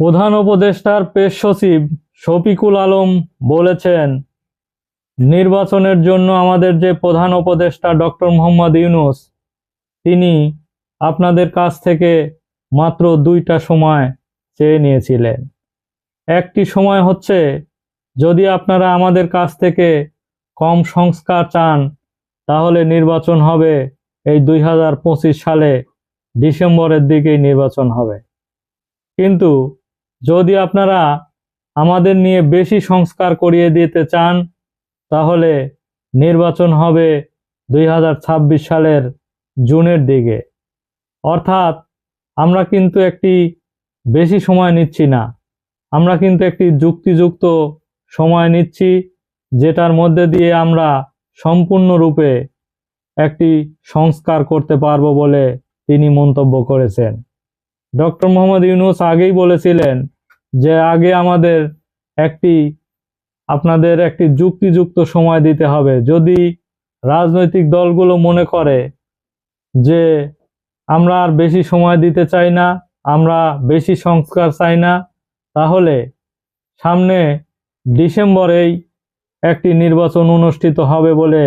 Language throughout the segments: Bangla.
প্রধান উপদেষ্টার পেশ সচিব শফিকুল আলম বলেছেন, নির্বাচনের জন্য আমাদের যে প্রধান উপদেষ্টা ডক্টর মোহাম্মদ ইউনুস, তিনি আপনাদের কাছ থেকে মাত্র দুইটা সময় চেয়ে নিয়েছিলেন। একটি সময় হচ্ছে, যদি আপনারা আমাদের কাছ থেকে কম সংস্কার চান, তাহলে নির্বাচন হবে এই দুই হাজার পঁচিশ সালে, ডিসেম্বরের দিকেই নির্বাচন হবে। কিন্তু যদি আপনারা আমাদের নিয়ে বেশি সংস্কার করিয়ে দিতে চান, তাহলে নির্বাচন হবে দুই হাজার ছাব্বিশ সালের জুনের দিকে। অর্থাৎ আমরা কিন্তু একটি বেশি সময় নিচ্ছি না। আমরা কিন্তু একটি যুক্তিযুক্ত সময় নিচ্ছি, যেটার মধ্যে দিয়ে আমরা সম্পূর্ণরূপে একটি সংস্কার করতে পারব বলে তিনি মন্তব্য করেছেন। ডক্টর মোহাম্মদ ইউনুস আগেই বলেছিলেন যে আগে আমাদের একটি, আপনাদের একটি যুক্তিযুক্ত সময় দিতে হবে। যদি রাজনৈতিক দলগুলো মনে করে যে আমরা আর বেশি সময় দিতে চাই না, আমরা বেশি সংস্কার চাই না, তাহলে সামনে ডিসেম্বরেই একটি নির্বাচন অনুষ্ঠিত হবে বলে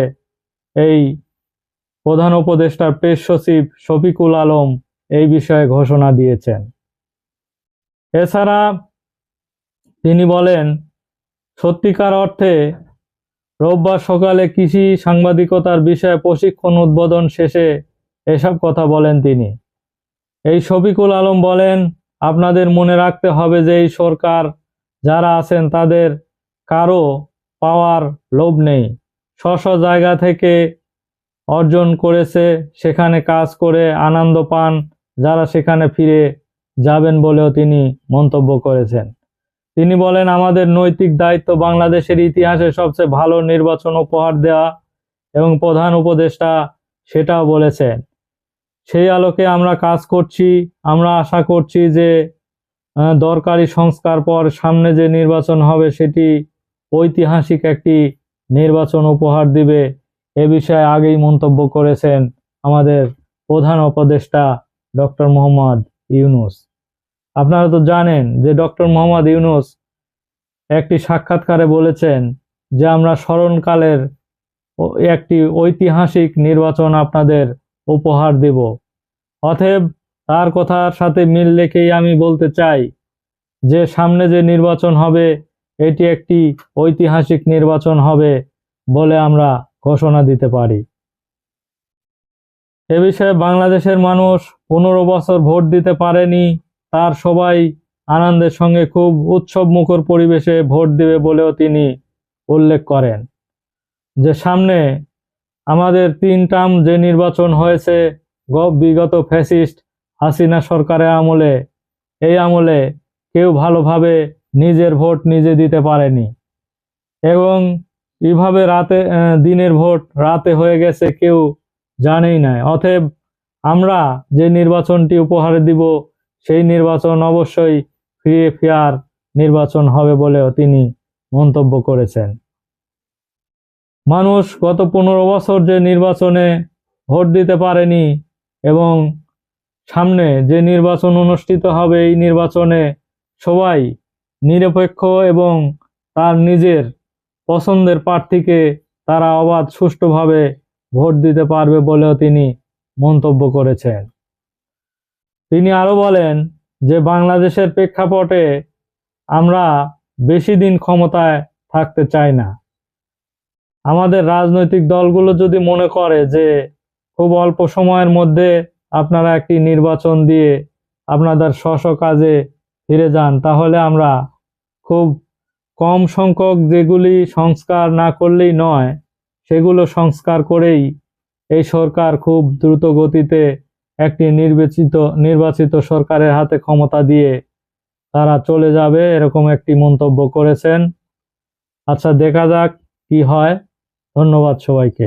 এই প্রধান উপদেষ্টার পেশ সচিব শফিকুল আলম এই বিষয়ে ঘোষণা দিয়েছেন। এছাড়া তিনি বলেন, সত্যিকার অর্থে রোববার সকালে কৃষি সাংবাদিকতার বিষয়ে প্রশিক্ষণ উদ্বোধন শেষে এসব কথা বলেন তিনি। এই শফিকুল আলম বলেন, আপনাদের মনে রাখতে হবে যে এই সরকার যারা আছেন তাদের কারও পাওয়ার লোভ নেই। স্ব জায়গা থেকে অর্জন করেছে, সেখানে কাজ করে আনন্দ পান, যারা সেখানে ফিরে যাবেন বলেও তিনি মন্তব্য করেছেন। তিনি বলেন, আমাদের নৈতিক দায়িত্ব বাংলাদেশের ইতিহাসে সবচেয়ে ভালো নির্বাচন উপহার দেওয়া এবং প্রধান উপদেষ্টা সেটাও বলেছেন। সেই আলোকে আমরা কাজ করছি, আমরা আশা করছি যে দরকারি সংস্কার পর সামনে যে নির্বাচন হবে সেটি ঐতিহাসিক একটি নির্বাচন উপহার দিবে। এ বিষয়ে আগেই মন্তব্য করেছেন আমাদের প্রধান উপদেষ্টা ডক্টর মোহাম্মদ ইউনুস। আপনারা তো জানেন যে ডক্টর মোহাম্মদ ইউনুস একটি সাক্ষাৎকারে বলেছেন যে আমরা স্মরণকালের একটি ঐতিহাসিক নির্বাচন আপনাদের উপহার দেব। অতএব তার কথার সাথে মিল রেখেই আমি বলতে চাই যে সামনে যে নির্বাচন হবে, এটি একটি ঐতিহাসিক নির্বাচন হবে বলে আমরা ঘোষণা দিতে পারি। এ বিষয়ে বাংলাদেশের মানুষ পনেরো বছর ভোট দিতে পারেনি তার সবাই আনন্দের সঙ্গে খুব উৎসব মুখর পরিবেশে ভোট দেবে বলেও তিনি উল্লেখ করেন। যে সামনে আমাদের তিন টার্ম যে নির্বাচন হয়েছে বিগত ফ্যাসিস্ট হাসিনা সরকারের আমলে, এই আমলে কেউ ভালোভাবে নিজের ভোট নিজে দিতে পারেনি। এবং এভাবে রাতে দিনের ভোট রাতে হয়ে গেছে কেউ জানেই না অতএব আমরা যে নির্বাচনটি উপহারে দিব সেই নির্বাচন অবশ্যই ফ্রি ফেয়ার নির্বাচন হবে বলেও তিনি মন্তব্য করেছেন। মানুষ গত পনেরো বছর যে নির্বাচনে ভোট দিতে পারেনি এবং সামনে যে নির্বাচন অনুষ্ঠিত হবে, এই নির্বাচনে সবাই নিরপেক্ষ এবং তার নিজের পছন্দের প্রার্থীকে তারা অবাধ সুষ্ঠুভাবে ভোট দিতে পারবে বলেও তিনি মন্তব্য করেছেন। তিনি আরও বলেন যে, বাংলাদেশের প্রেক্ষাপটে আমরা বেশি দিন ক্ষমতায় থাকতে চাই না। আমাদের রাজনৈতিক দলগুলো যদি মনে করে যে, খুব অল্প সময়ের মধ্যে আপনারা একটি নির্বাচন দিয়ে আপনাদের স্ব কাজে ফিরে যান, তাহলে আমরা খুব কম সংখ্যক যেগুলি সংস্কার না করলেই নয়, সেগুলো সংস্কার করেই এই সরকার খুব দ্রুত গতিতে একটি নির্বাচিত নির্বাচিত সরকারের হাতে ক্ষমতা দিয়ে তারা চলে যাবে, এরকম একটি মন্তব্য করেছেন। আচ্ছা দেখা যাক কি হয়। ধন্যবাদ সবাইকে।